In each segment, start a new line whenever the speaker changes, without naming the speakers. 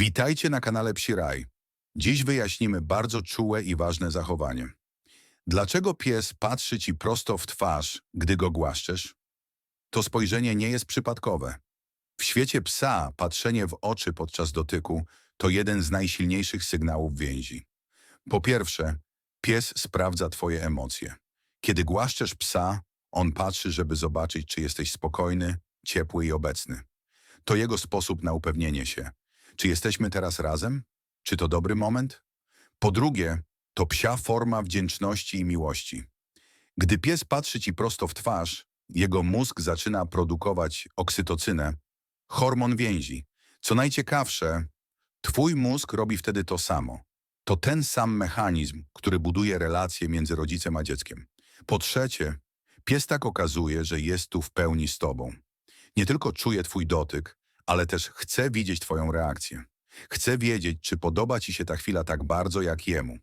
Witajcie na kanale Psi Raj. Dziś wyjaśnimy bardzo czułe i ważne zachowanie. Dlaczego pies patrzy ci prosto w twarz, gdy go głaszczesz? To spojrzenie nie jest przypadkowe. W świecie psa patrzenie w oczy podczas dotyku to jeden z najsilniejszych sygnałów więzi. Po pierwsze, pies sprawdza twoje emocje. Kiedy głaszczesz psa, on patrzy, żeby zobaczyć, czy jesteś spokojny, ciepły i obecny. To jego sposób na upewnienie się. Czy jesteśmy teraz razem? Czy to dobry moment? Po drugie, to psia forma wdzięczności i miłości. Gdy pies patrzy ci prosto w twarz, jego mózg zaczyna produkować oksytocynę, hormon więzi. Co najciekawsze, twój mózg robi wtedy to samo. To ten sam mechanizm, który buduje relacje między rodzicem a dzieckiem. Po trzecie, pies tak okazuje, że jest tu w pełni z tobą. Nie tylko czuje twój dotyk, ale też chce widzieć twoją reakcję. Chce wiedzieć, czy podoba ci się ta chwila tak bardzo jak jemu.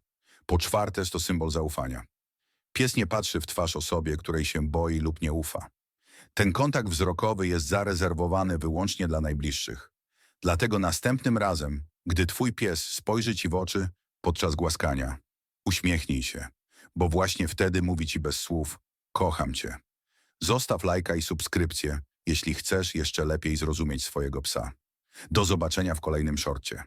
Po czwarte, to symbol zaufania. Pies nie patrzy w twarz osobie, której się boi lub nie ufa. Ten kontakt wzrokowy jest zarezerwowany wyłącznie dla najbliższych. Dlatego następnym razem, gdy twój pies spojrzy ci w oczy podczas głaskania, uśmiechnij się, bo właśnie wtedy mówi ci bez słów kocham cię. Zostaw lajka i subskrypcję, jeśli chcesz jeszcze lepiej zrozumieć swojego psa. Do zobaczenia w kolejnym szorcie.